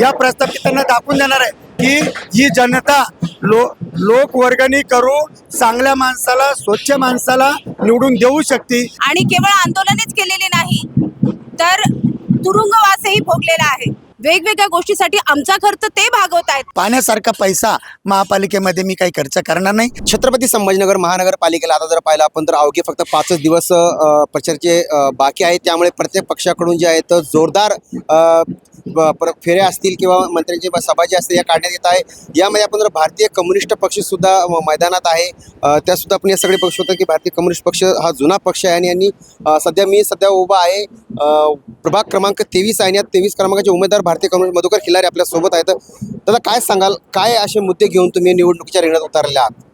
या प्रस्थापितांना दाखवून देणार आहे की ही जनता लो लोक वर्गणी करून चांगल्या माणसाला स्वच्छ माणसाला निवडून देऊ शकते. आणि केवळ आंदोलनच केलेले नाही तर तुरुंगवासही भोगलेला आहे. वेगवेगळ्या गोष्टीसाठी आमचा खर्च ते भागवत आहेत. पाण्यासारखा पैसा महापालिकेमध्ये मी काही खर्च करणार नाही. छत्रपती संभाजीनगर महानगरपालिकेला आता जर पाहिलं आपण तर अवघे फक्त पाचच दिवस प्रचारचे बाकी आहेत. त्यामुळे प्रत्येक पक्षाकडून जे आहे तर जोरदार फेऱ्या असतील किंवा मंत्र्यांची सभा जी असते या काढण्यात येत आहे. यामध्ये आपण जर भारतीय कम्युनिस्ट पक्षसुद्धा मैदानात आहे त्यासुद्धा आपण हे सगळे पक्ष होतं की भारतीय कम्युनिस्ट पक्ष हा जुना पक्ष आहे आणि यांनी सध्या मी सध्या उभा आहे. प्रभाग क्रमांक तेवीस आहे आणि या तेवीस क्रमांकाचे उमेदवार भारतीय कम्युनिस्ट मधुकर खिलारे आपल्यासोबत आहेत. दादा काय सांगाल? काय असे मुद्दे घेऊन तुम्ही निवडणुकीच्या रिंगणात उतारले आहात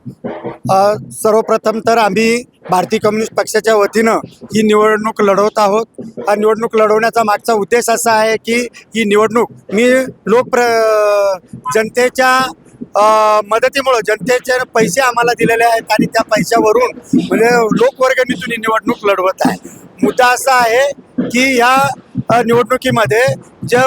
सर्वप्रथम तर आम्ही भारतीय कम्युनिस्ट पक्षाच्या वतीनं ही निवडणूक लढवत आहोत. हा निवडणूक लढवण्याचा मागचा उद्देश असा आहे की ही निवडणूक मी लोकप्र जनतेच्या मदतीमुळं जनतेचे पैसे आम्हाला दिलेले आहेत आणि त्या पैशावरून म्हणजे लोकवर्गणीतून ही निवडणूक लढवत आहे. मुद्दा असा आहे की या निवडणुकीमध्ये जे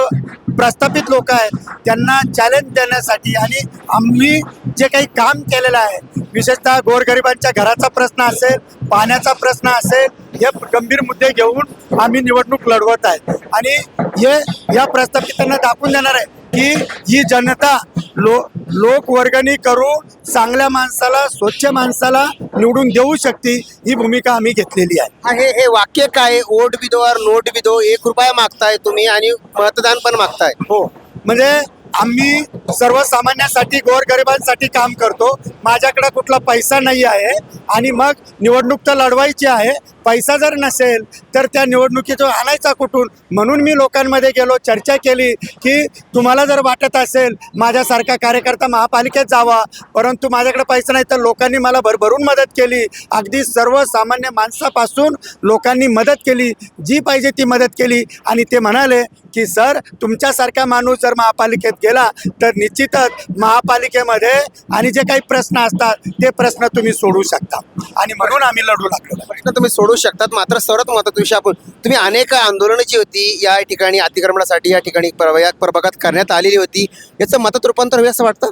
प्रस्थापित लोक आहेत त्यांना चॅलेंज देण्यासाठी आणि आम्ही जे काही काम केलेलं आहे विशेषतः गोरगरिबांच्या घराचा प्रश्न असेल पाण्याचा प्रश्न असेल हे गंभीर मुद्दे घेऊन आम्ही निवडणूक लढवत आहे. आणि हे या प्रस्थापितांना दाखवून देणार आहे की ही जनता लो लोक वर्गणी करून चांगल्या माणसाला स्वच्छ माणसाला निवडून देऊ शकते ही भूमिका आम्ही घेतलेली आहे. हा, हे हे वाक्य काय? वोट बी दो और नोट बी दो एक रुपया मागताय तुम्ही आणि मतदान पण मागताय. हो. म्हणजे आम्ही सर्वसामान्यांसाठी गोरगरिबांसाठी काम करतो. माझ्याकडे कुठला पैसा नाही आहे. आणि मग निवडणूक तर लढवायची आहे. पैसा जर नसेल तर त्या निवडणुकीचा आणायचा कुठून? म्हणून मी लोकांमध्ये गेलो चर्चा केली की तुम्हाला जर वाटत असेल माझ्यासारखा कार्यकर्ता महापालिकेत जावा परंतु माझ्याकडे पैसा नाही तर लोकांनी मला भरभरून मदत केली. अगदी सर्वसामान्य माणसापासून लोकांनी मदत केली. जी पाहिजे ती मदत केली. आणि ते म्हणाले की सर तुमच्यासारखा माणूस जर महापालिकेत गेला तर निश्चितच महापालिकेमध्ये आणि जे काही प्रश्न असतात ते प्रश्न तुम्ही सोडू शकता. आणि म्हणून आम्ही लढू लागलो प्रश्न तुम्ही सोडू शकतात मात्र सर्वात महत्त्वाचा विषय आपण तुम्ही अनेक आंदोलनं जी होती या ठिकाणी अतिक्रमणासाठी या ठिकाणी या प्रभागात करण्यात आलेली होती. याचं मतात रूपांतर होईल असं वाटतं?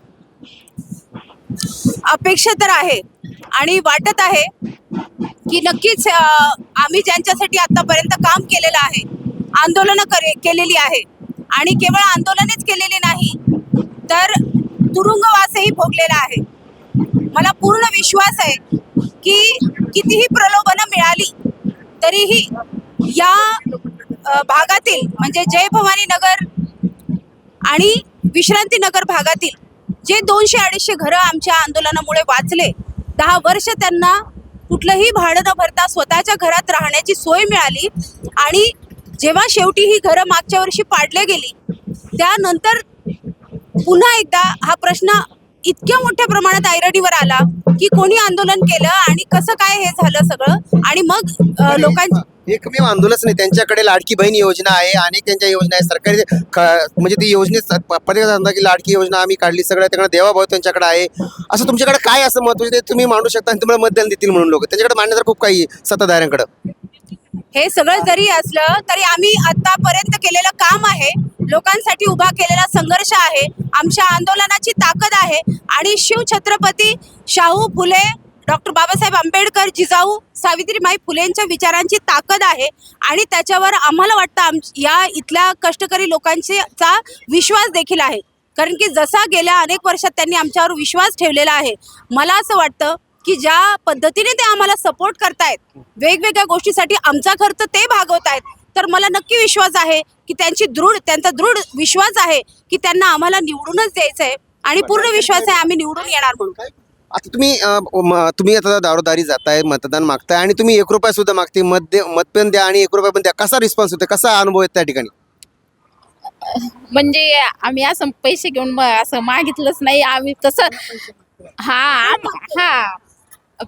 अपेक्षा तर आहे. आणि वाटत आहे की नक्कीच आम्ही ज्यांच्यासाठी आतापर्यंत काम केलेलं आहे आंदोलनं करे केलेली आहे आणि केवळ आंदोलनच केलेले नाही तर तुरुंगवासही भोगलेला आहे. मला पूर्ण विश्वास आहे की कितीही प्रलोभनं मिळाली तरीही या भागातील म्हणजे जय भवानी नगर आणि विश्रांती नगर भागातील जे दोनशे अडीचशे घरं आमच्या आंदोलनामुळे वाचले दहा वर्ष त्यांना कुठलंही भाडं न भरता स्वतःच्या घरात राहण्याची सोय मिळाली आणि जेव्हा शेवटी ही घरं मागच्या वर्षी पाडल्या गेली त्यानंतर पुन्हा एकदा हा प्रश्न इतक्या मोठ्या प्रमाणात ऐरडीवर आला की कोणी आंदोलन केलं आणि कसं काय हे झालं सगळं? आणि मग अ, लोकां एकमेव आंदोलनच नाही. त्यांच्याकडे लाडकी बहीण योजना आहे अनेक त्यांच्या योजना आहे. सरकारी म्हणजे ती योजनेत सांगता की लाडकी योजना आम्ही काढली सगळं त्याकडे देवाभाव त्यांच्याकडे आहे. असं तुमच्याकडे काय असं महत्त्व तुम्ही मांडू शकता आणि तुम्हाला मतदान देतील म्हणून लोक. त्यांच्याकडे मांडण्याचं खूप काही सत्ताधाऱ्यांकडे. हे सगळं जरी असलं तरी आम्ही आतापर्यंत केलेलं काम आहे. लोकांसाठी उभा केलेला संघर्ष आहे. आमच्या आंदोलनाची ताकद आहे. आणि शिवछत्रपती शाहू फुले डॉक्टर बाबासाहेब आंबेडकर जिजाऊ सावित्रीमाई फुलेंच्या विचारांची ताकद आहे. आणि त्याच्यावर आम्हाला वाटतं आम या इथल्या कष्टकरी लोकांचा विश्वास देखील आहे. कारण की जसा गेल्या अनेक वर्षात त्यांनी आमच्यावर विश्वास ठेवलेला आहे. मला असं वाटतं की ज्या पद्धतीने ते आम्हाला सपोर्ट करतायत वेगवेगळ्या गोष्टीसाठी आमचा खर्च ते भागवत आहेत. तर मला नक्की विश्वास आहे की त्यांची दृढ त्यांचा दृढ विश्वास आहे की त्यांना आम्हाला निवडूनच द्यायचं आहे आणि पूर्ण विश्वास आहे आम्ही निवडून येणार म्हणून. आता तुम्ही अं, म- तुम्ही आता दारोदारी जाताय मतदान मागताय आणि तुम्ही एक रुपया सुद्धा मागते मत दे मत पण द्या आणि एक रुपया पण द्या. कसा रिस्पॉन्स होतो कसा अनुभव आहे त्या ठिकाणी? म्हणजे आम्ही असं पैसे घेऊन म- असं मागितलंच नाही. आम्ही तसं हा आम- हा.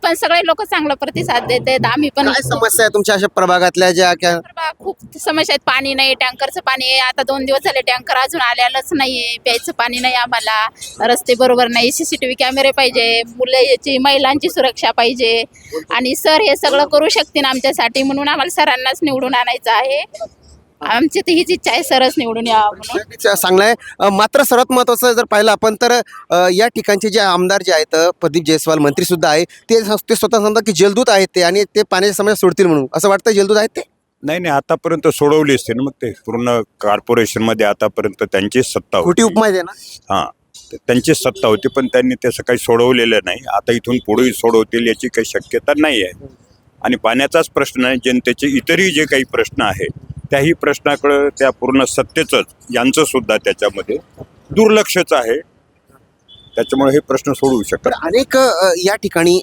पण सगळे लोक चांगला प्रतिसाद देतात. आम्ही पण काय समस्या आहे तुमच्या अशा प्रभागातल्या ज्या क्या बा- खूप समस्या आहेत. पाणी नाही टँकरचं पाणी आहे. आता दोन दिवस झाले टँकर अजून आलेलंच नाहीये. प्यायचं पाणी नाही आम्हाला. रस्ते बरोबर नाही. सीसीटीव्ही कॅमेरे पाहिजे. मुलाची महिलांची सुरक्षा पाहिजे. आणि सर हे सगळं करू शकतील आमच्यासाठी म्हणून आम्हाला सरांनाच निवडून आणायचं आहे. आमची तर हीच इच्छा आहे सरच निवडून यावं म्हणून. चांगलं आहे. मात्र सर्वात महत्त्वाचं जर पाहिलं आपण तर अ, या ठिकाणचे जे आमदार जे आहेत अ, प्रदीप जयस्वाल मंत्री सुद्धा आहे ते ते स्वतः सांगतात की जलदूत आहेत ते आणि ते पाण्याच्या समस्या सोडतील म्हणून. असं वाटतं जलदूत आहेत ते? नाही नाही आतापर्यंत सोडवली असते ना मग ते. पूर्ण कॉर्पोरेशनमध्ये आतापर्यंत त्यांचीच सत्ता खोटी होती. उपमा आहे ना? हां तर त्यांचीच सत्ता होती पण त्यांनी तसं काही सोडवलेलं नाही. आता इथून पुढेही सोडवतील याची काही शक्यता नाही आहे आणि पाण्याचाच प्रश्न आहे जनतेचे इतरही जे काही प्रश्न आहे त्याही प्रश्नाकडं त्या पूर्ण सत्तेचंच यांचं सुद्धा त्याच्यामध्ये दुर्लक्षच आहे. त्याच्यामुळे हे प्रश्न सोडवू शकत तर अनेक या ठिकाणी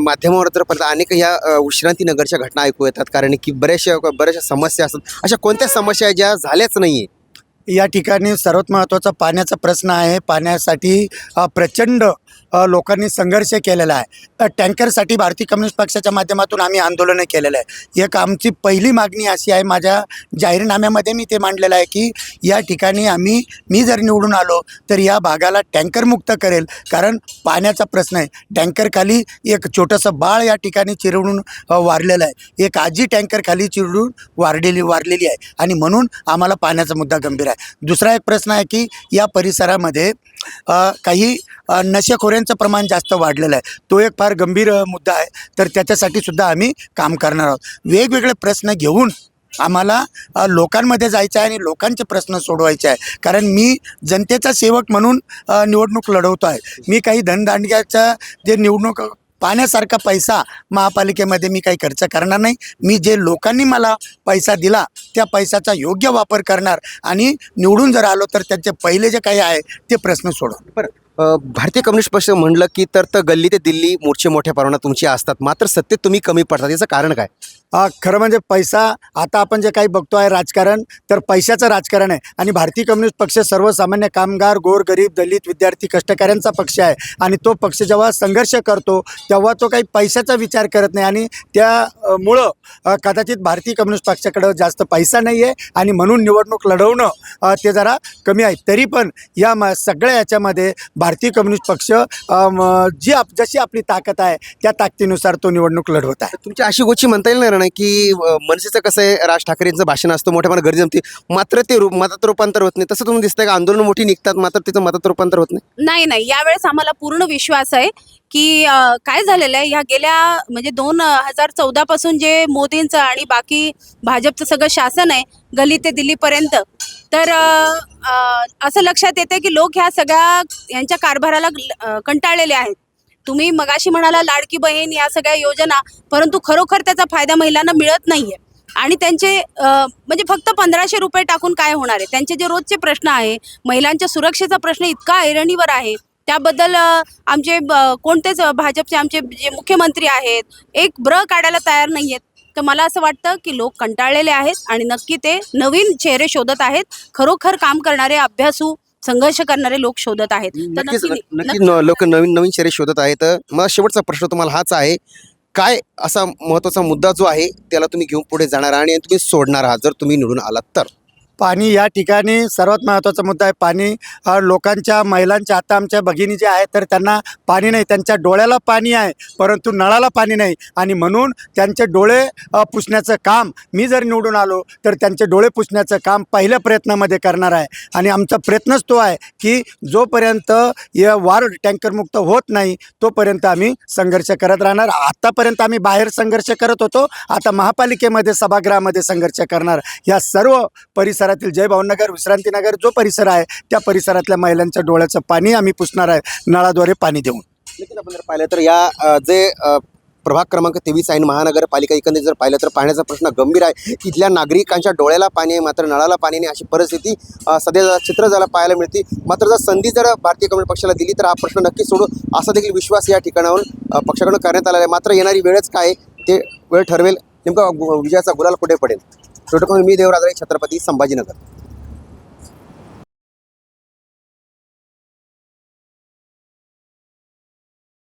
माध्यमावर जर पाहिलं अनेक या विश्रांती नगरच्या घटना ऐकू येतात. कारण की बऱ्याचशा बऱ्याचशा समस्या असतात. अशा कोणत्या समस्या ज्या झाल्याच नाहीये? या ठिकाणी सर्वात महत्त्वाचा पाण्याचा प्रश्न आहे. पाण्यासाठी प्रचंड लोकांनी संघर्ष केलेला आहे. टँकरसाठी भारतीय कम्युनिस्ट पक्षाच्या माध्यमातून आम्ही आंदोलनं केलेलं आहे. एक आमची पहिली मागणी अशी आहे माझ्या जाहीरनाम्यामध्ये मी ते मांडलेलं आहे की या ठिकाणी आम्ही मी जर निवडून आलो तर या भागाला टँकरमुक्त करेल. कारण पाण्याचा प्रश्न आहे. टँकरखाली एक छोटंसं बाळ या ठिकाणी चिरडून वारलेलं आहे. एक आजी टँकरखाली चिरडून वारलेली वारलेली आहे. आणि म्हणून आम्हाला पाण्याचा मुद्दा गंभीर आहे. दुसरा एक प्रश्न आहे की या परिसरामध्ये काही नशेखोऱ्यांचं प्रमाण जास्त वाढलेलं आहे. तो एक फार गंभीर मुद्दा आहे. तर त्याच्यासाठी सुद्धा आम्ही काम करणार आहोत. वेगवेगळे प्रश्न घेऊन आम्हाला लोकांमध्ये जायचं आहे आणि लोकांचे प्रश्न सोडवायचे आहे. कारण मी जनतेचा सेवक म्हणून निवडणूक लढवतो आहे. मी काही धनदांडग्याच्या जे निवडणूक पाण्यासारखा पैसा महापालिकेमध्ये मी काही खर्च करणार नाही. मी जे लोकांनी मला पैसा दिला त्या पैशाचा योग्य वापर करणार आणि निवडून जर आलो तर त्याचे पहिले जे काही आहे ते प्रश्न सोडव बरं. भारतीय कम्युनिस्ट पक्ष म्हणलं की तर तर गल्ली ते दिल्ली मोर्चे मोठ्या प्रमाणात तुमचे असतात. मात्र सत्तेत तुम्ही कमी पडतात. याचं कारण काय? खरं म्हणजे पैसा आता आपण जे काही बघतो आहे राजकारण तर पैशाचं राजकारण आहे. आणि भारतीय कम्युनिस्ट पक्ष सर्वसामान्य कामगार गोरगरीब दलित विद्यार्थी कष्टकऱ्यांचा पक्ष आहे. आणि तो पक्ष जेव्हा संघर्ष करतो तेव्हा तो काही पैशाचा विचार करत नाही. आणि त्या मुळं कदाचित भारतीय कम्युनिस्ट पक्षाकडं जास्त पैसा नाही आहे आणि म्हणून निवडणूक लढवणं ते जरा कमी आहे. तरी पण या म सगळ्या याच्यामध्ये भारतीय कम्युनिस्ट पक्ष जी आप जशी आपली ताकद आहे त्या ताकदीनुसार तो निवडणूक लढवत आहे. तुमची अशी गोष्टी म्हणता येईल ना की मनसेचं कसं आहे राज ठाकरेंचं भाषण असतं मोठ्या प्रमाणात गर्दी जमते. मात्र ते रू- मतात रूपांतर होत नाही. तसं तुम्ही दिसतंय का? आंदोलन मोठी निघतात मात्र तिचं मतात रूपांतर होत नाही? नाही नाही. यावेळेस आम्हाला पूर्ण विश्वास आहे की काय झालेलं आहे? ह्या गेल्या म्हणजे दोन हजार चौदा पासून जे मोदींचं आणि बाकी भाजपचं सगळं शासन आहे गली ते दिल्लीपर्यंत तर असं लक्षात येते की लोक ह्या सगळ्या यांच्या कारभाराला कंटाळलेले आहेत. तुम्ही मगाशी म्हणाला लाडकी बहीण या सगळ्या योजना परंतु खरोखर त्याचा फायदा महिलांना मिळत नाहीये. आणि त्यांचे म्हणजे फक्त पंधराशे रुपये टाकून काय होणार आहे? त्यांचे जे रोजचे प्रश्न आहे महिलांच्या सुरक्षेचा प्रश्न इतका ऐरणीवर आहे. त्याबद्दल आमचे ब- कोणतेच भाजपचे आमचे जे मुख्यमंत्री आहेत एक ब्र काढायला तयार नाही आहेत तर मला असं वाटतं की लोक कंटाळलेले आहेत आणि नक्की ते नवीन चेहरे शोधत आहेत. खरोखर काम करणारे अभ्यासू संघर्ष करणारे लोक शोधत आहेत. तर नक्कीच नक्की नक्कीच लोक नवीन नवीन शरीर शोधत आहेत. मला शेवटचा प्रश्न तुम्हाला हाच आहे काय असा महत्त्वाचा मुद्दा जो आहे त्याला तुम्ही घेऊन पुढे जाणार आणि तुम्ही सोडणार आहात जर तुम्ही निवडून आलात तर? पाणी या ठिकाणी सर्वात महत्त्वाचा मुद्दा आहे पाणी. लोकांच्या महिलांच्या आता आमच्या भगिनी ज्या आहेत तर त्यांना पाणी नाही त्यांच्या डोळ्याला पाणी आहे परंतु नळाला पाणी नाही. आणि म्हणून त्यांचे डोळे पुसण्याचं काम मी जर निवडून आलो तर त्यांचे डोळे पुसण्याचं काम पहिल्या प्रयत्नामध्ये करणार आहे. आणि आमचा प्रयत्नच तो आहे की जोपर्यंत या वार टँकरमुक्त होत नाही तोपर्यंत आम्ही संघर्ष करत राहणार. आत्तापर्यंत आम्ही बाहेर संघर्ष करत होतो आता महापालिकेमध्ये सभागृहामध्ये संघर्ष करणार. या सर्व परिसर परिसरातील जय भावनगर विश्रांतीनगर जो परिसर आहे त्या परिसरातल्या महिलांच्या डोळ्याचं पाणी आम्ही पुसणार आहे नळाद्वारे पाणी देऊन. नक्कीच आपण जर पाहिलं तर या अ, जे अ, प्रभाग क्रमांक तेवीस आहे महानगरपालिका एकंदरीत जर पाहिलं तर पाण्याचा प्रश्न गंभीर आहे. तिथल्या नागरिकांच्या डोळ्याला पाणी आहे मात्र नळाला पाणी नाही अशी परिस्थिती अ, सध्या चित्र जरा पाहायला मिळते. मात्र जर संधी जर भारतीय कम्युनिस्ट पक्षाला दिली तर हा प्रश्न नक्की सोडू असा देखील विश्वास या ठिकाणावरून अ, पक्षाकडून करण्यात आलेला आहे. मात्र येणारी वेळच काय आहे ते वेळ ठरवेल. नेमका गु- विजयाचा गुलाल कुठे पडेल? छोटं मी देवराज छत्रपती संभाजीनगर.